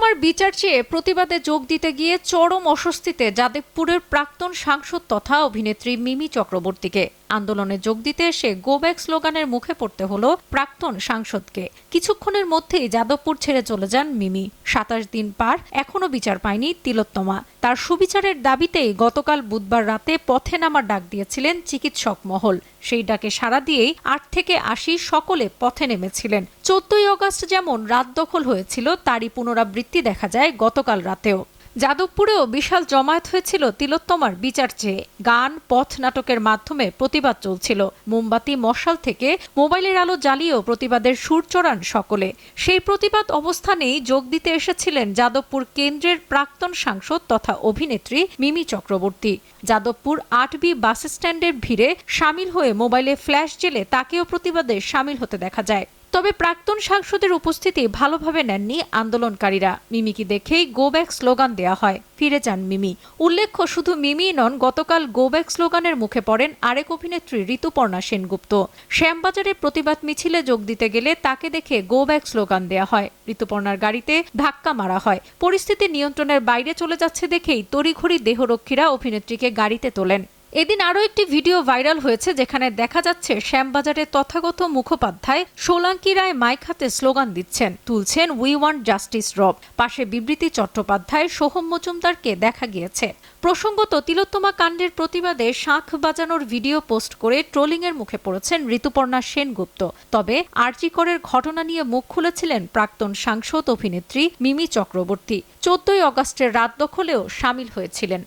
তিলোত্তমার বিচার চেয়ে প্রতিবাদে যোগ দিতে গিয়ে চরম অস্বস্তিতে যাদবপুরের প্রাক্তন সাংসদ তথা অভিনেত্রী মিমি চক্রবর্তীকে। আন্দোলনে যোগ দিতে এসে গো ব্যাক স্লোগানের মুখে পড়তে হলো প্রাক্তন সাংসদকে। কিছুক্ষণের মধ্যেই যাদবপুর ছেড়ে চলে যান মিমি। সাতাশ দিন পার এখনও বিচার পায়নি তিলোত্তমা। তার সুবিচারের দাবিতে গতকাল বুধবার রাতে পথে নামার ডাক দিয়েছিলেন চিকিৎসক মহল। সেই ডাকে সাড়া দিয়েই আট থেকে আশি সকলে পথে নেমেছিলেন। চোদ্দই অগস্ট যেমন রাত দখল হয়েছিল, তারই পুনরাবৃত্তি দেখা যায় গতকাল রাতেও। যাদবপুরেও বিশাল জমায়েত হয়েছিল তিলোত্তমার বিচার চেয়ে। গান, পথ নাটকের মাধ্যমে প্রতিবাদ চলছিল। মোমবাতি, মশাল থেকে মোবাইলের আলো জ্বালিয়েও প্রতিবাদের সুর চড়ান সকলে। সেই প্রতিবাদ অবস্থানেই যোগ দিতে এসেছিলেন যাদবপুর কেন্দ্রের প্রাক্তন সাংসদ তথা অভিনেত্রী মিমি চক্রবর্তী। যাদবপুর আট বি বাস স্ট্যান্ডের ভিড়ে সামিল হয়ে মোবাইলে ফ্ল্যাশ জেলে তাকেও প্রতিবাদে সামিল হতে দেখা যায়। তবে প্রাক্তন সাংসদের উপস্থিতি ভালোভাবে নেননি আন্দোলনকারীরা। মিমিকে দেখেই গো ব্যাক স্লোগান দেয়া হয়। ফিরে যান মিমি। উল্লেখ্য, শুধু মিমি নন, গতকাল গো ব্যাক স্লোগানের মুখে পড়েন আরেক অভিনেত্রী ঋতুপর্ণা সেনগুপ্ত। শ্যামবাজারে প্রতিবাদ মিছিলে যোগ দিতে গেলে তাকে দেখে গো ব্যাক স্লোগান দেয়া হয়। ঋতুপর্ণার গাড়িতে ধাক্কা মারা হয়। পরিস্থিতি নিয়ন্ত্রণের বাইরে চলে যাচ্ছে দেখেই তড়িঘড়ি দেহরক্ষীরা অভিনেত্রীকে গাড়িতে তোলেন। এদিন আরও একটি ভিডিও ভাইরাল হয়েছে যেখানে দেখা যাচ্ছে শ্যামবাজারের তথাগত মুখোপাধ্যায় সোলাঙ্কি রায় মাইক হাতে স্লোগান দিচ্ছেন, তুলছেন উই ওয়ান্ট জাস্টিস রব পাশে বিবৃতি, চট্টোপাধ্যায় সোহম মজুমদারকে দেখা গিয়েছে। প্রসঙ্গত তিলোত্তমা কাণ্ডের প্রতিবাদে শাঁখ বাজানোর ভিডিও পোস্ট করে ট্রোলিংয়ের মুখে পড়েছেন ঋতুপর্ণা সেনগুপ্ত। তবে আরজিকরের ঘটনা নিয়ে মুখ খুলেছিলেন প্রাক্তন সাংসদ অভিনেত্রী মিমি চক্রবর্তী। চোদ্দই অগস্টের রাত দখলেও সামিল হয়েছিলেন।